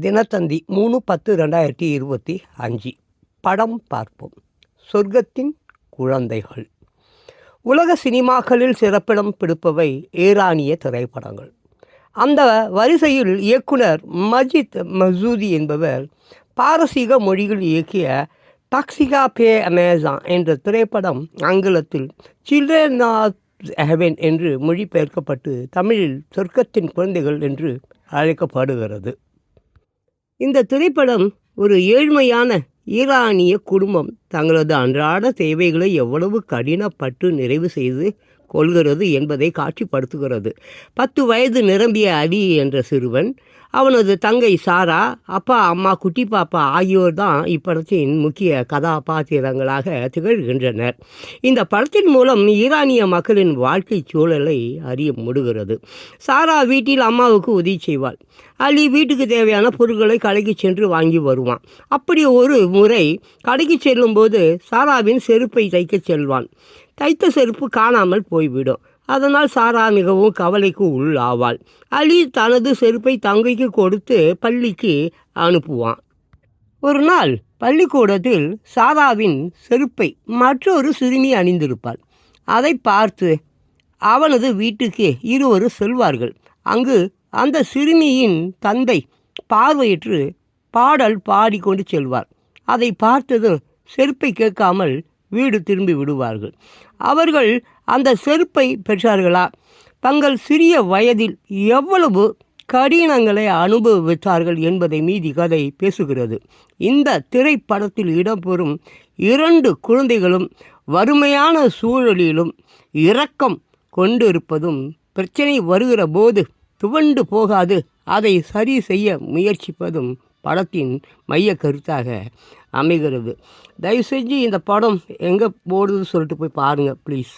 தினத்தந்தி மூணு பத்து ரெண்டாயிரத்தி இருபத்தி அஞ்சு. படம் பார்ப்போம். சொர்க்கத்தின் குழந்தைகள். உலக சினிமாக்களில் சிறப்பிடம் பிடிப்பவை ஈரானிய திரைப்படங்கள். அந்த வரிசையில் இயக்குனர் மஜித் மசூதி என்பவர் பாரசீக மொழியில் இயக்கிய டாக்ஸிகா பே அமேசான் என்ற திரைப்படம் ஆங்கிலத்தில் சில்ட்ரன் ஆஃப் ஹெவன் என்று மொழிபெயர்க்கப்பட்டு தமிழில் சொர்க்கத்தின் குழந்தைகள் என்று அழைக்கப்படுகிறது. இந்த திரைப்படம் ஒரு ஏழ்மையான ஈரானிய குடும்பம். தங்களது அன்றாட தேவைகளை எவ்வளவு கடினப்பட்டு நிறைவு செய்து கொள்கிறது என்பதை காட்சிப்படுத்துகிறது. பத்து வயது நிரம்பிய அலி என்ற சிறுவன் அவனது தங்கை சாரா அப்பா அம்மா குட்டி பாப்பா ஆகியோர் தான் இப்படத்தின் முக்கிய கதாபாத்திரங்களாக திகழ்கின்றனர். இந்த படத்தின் மூலம் ஈரானிய மக்களின் வாழ்க்கை சூழலை அறிய முடிகிறது. சாரா வீட்டில் அம்மாவுக்கு உதவி செய்வாள். அலி வீட்டுக்கு தேவையான பொருட்களை கடைக்கு சென்று வாங்கி வருவான். அப்படி ஒரு முறை கடைக்கு செல்லும்போது சாராவின் செருப்பை தைக்கச் செல்வான். தைத்த செருப்பு காணாமல் போய்விடும். அதனால் சாரா மிகவும் கவலைக்கு உள்ளாவாள். அலி தனது செருப்பை தங்கைக்கு கொடுத்து பள்ளிக்கு அனுப்புவான். ஒரு நாள் பள்ளிக்கூடத்தில் சாராவின் செருப்பை மற்றொரு சிறுமி அணிந்திருப்பாள். அதை பார்த்து அவனது வீட்டுக்கு இருவரும் செல்வார்கள். அங்கு அந்த சிறுமியின் தந்தை பார்வையற்று பாடல் பாடிக்கொண்டு செல்வார். அதை பார்த்ததும் செருப்பை கேட்காமல் வீடு திரும்பி விடுவார்கள். அவர்கள் அந்த செருப்பை பெற்றார்களா? தங்கள் சிறிய வயதில் எவ்வளவு கடினங்களை அனுபவித்தார்கள் என்பதை மீதி கதை பேசுகிறது. இந்த திரைப்படத்தில் இடம்பெறும் இரண்டு குழந்தைகளும் வறுமையான சூழலிலும் இரக்கம் கொண்டிருப்பதும் பிரச்சனை வருகிற போது துவண்டு போகாது. அதை சரி செய்ய முயற்சிப்பதும் படத்தின் மைய கருத்தாக அமைகிறது. தயவு செஞ்சு இந்த படம் எங்கே போடுதுன்னு சொல்லிட்டு போய் பாருங்கள் ப்ளீஸ்